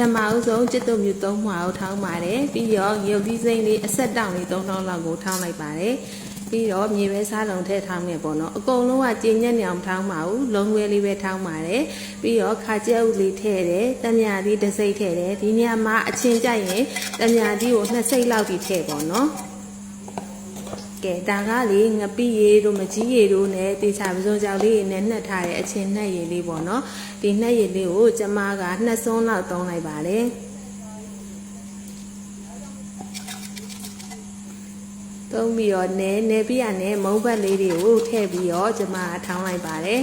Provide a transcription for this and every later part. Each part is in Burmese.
ထမအဆုံးจิตတုံမြူသုံးမှာကိုထောင်းပါတယ်ပြီးတော့ရုပ်သီးစိမ့်လေးအဆက်တောင်လေး3000လောက်ကိုထောင်းလိုက်ပါတယ်ပြီးတော့မြေပဲစားလုံးထည့်ထောင်းမယ်ပေါ့နော်အကုန်လုံးကကျင်းညက်ညောင်ထောင်းပါဘူးလုံးဝဲလေးပဲထောင်းပါတယ်ပြီးတော့ခါကျဲဥလေးထည့်တယ်တမြာသီးတစ်စိမ့်ထည့်တယ်ဒီနေရာမှာအချင်းကြိုက်ရင်တမြာသီးကိုနှစ်စိမ့်လောက်ထိထည့်ပေါ့နော် ကဲဒါကလေငပိရေတို့မကြီးရေတို့နဲ့တေချာပစုံကြောက်လေးတွေနဲ့နှက်ထားတဲ့အချင်းနှက်ရေလေးပေါ့နော်ဒီနှက်ရေလေးကိုကျမကနှစ်စွန်းလောက်သုံးလိုက်ပါတယ်သုံးပြီးတော့နဲနဲပြရနဲ့မုံဘက်လေးတွေကိုထည့်ပြီးတော့ကျမကထောင်းလိုက်ပါတယ်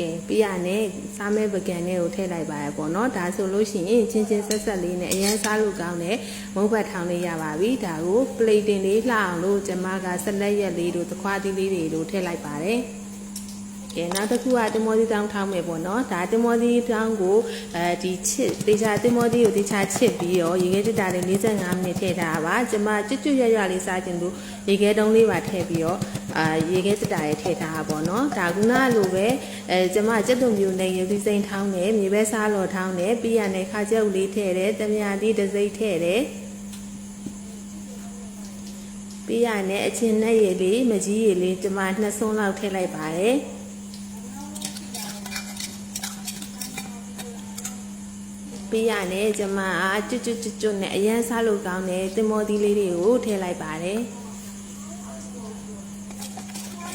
ကဲပြရနဲ့စားမဲပကံနဲ့ကိုထည့်လိုက်ပါရပေါ့နော်ဒါဆိုလို့ရှိရင်ချင်းချင်းဆက်ဆက်လေးနဲ့အရန်စားလို့ကောင်းတဲ့မုံဘက်ထောင်းလေးရပါပြီဒါကိုပလေတင်လေးလှအောင်လို့ကျမကဆက်လက်ရက်လေးတို့သခွားသီးလေးတွေတို့ထည့်လိုက်ပါတယ်ကဲနောက်တစ်ခုကတင်မောသီးတောင်းထောင်းမယ်ပေါ့နော်ဒါတင်မောသီးတောင်းကိုအဲဒီချစ်တေချာတင်မောသီးကိုတေချာချစ်ပြီးတော့ရေခဲတက်တာလေး45မိနစ်ထည့်ထားပါကျမကျွတ်ကျွတ်ရွရွလေးစားခြင်းလို့ရေခဲတုံးလေးပါထည့်ပြီးတော့ အာရေခဲတက်တာလေးထည့်ထားတာပေါ့နော်ဒါကနာလိုပဲအဲကျမကျက်သွမျိုးနဲ့ရေသီးစိမ့်ထောင်းတယ်မြေပဲစားလော်ထောင်းတယ်ပြီးရတဲ့ခါကျုပ်လေးထည့်တယ်တမယာသီးတစ်စိမ့်ထည့်တယ်ပြီးရတဲ့အချင်းနဲ့ရည်လေးမကြီးရည်လေးကျမနှစ်ဆုံးလောက်ထည့်လိုက်ပါတယ်ပြီးရနဲ့ကျမအကျွတ်ကျွတ်ကျွတ်ကျွတ်နဲ့အရန်စားလို့ကောင်းတဲ့တင်မောသီးလေးတွေကိုထည့်လိုက်ပါတယ်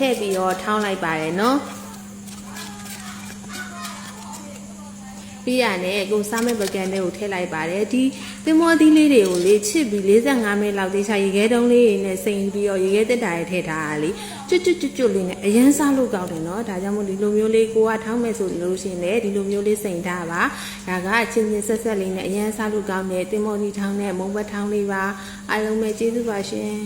ထည့်ပြီးတော့ထောင်းလိုက်ပါတယ်နော်ပြီးရနဲ့အခုစားမဲ့ပကံလေးကိုထည့်လိုက်ပါတယ်ဒီသင်္ဘောသီးလေးတွေကိုလေချစ်ပြီး45မိနစ်လောက်တေချာရေခဲတုံးလေးနဲ့စိန်ပြီးတော့ရေခဲတက်တာတွေထည့်ထားတာလေကျွတ်ကျွတ်ကျွတ်ကျွတ်လေးနဲ့အရန်စားလို့ကောင်းတယ်နော်ဒါကြောင့်မို့ဒီလိုမျိုးလေးကိုကထောင်းမဲ့ဆိုလို့ရှိရင်လည်းဒီလိုမျိုးလေးစိန်ထားပါဒါကအချင်းချင်းဆက်ဆက်လေးနဲ့အရန်စားလို့ကောင်းတဲ့သင်္ဘောသီးထောင်းနဲ့မုံဘတ်ထောင်းလေးပါအားလုံးပဲကျေးဇူးပါရှင်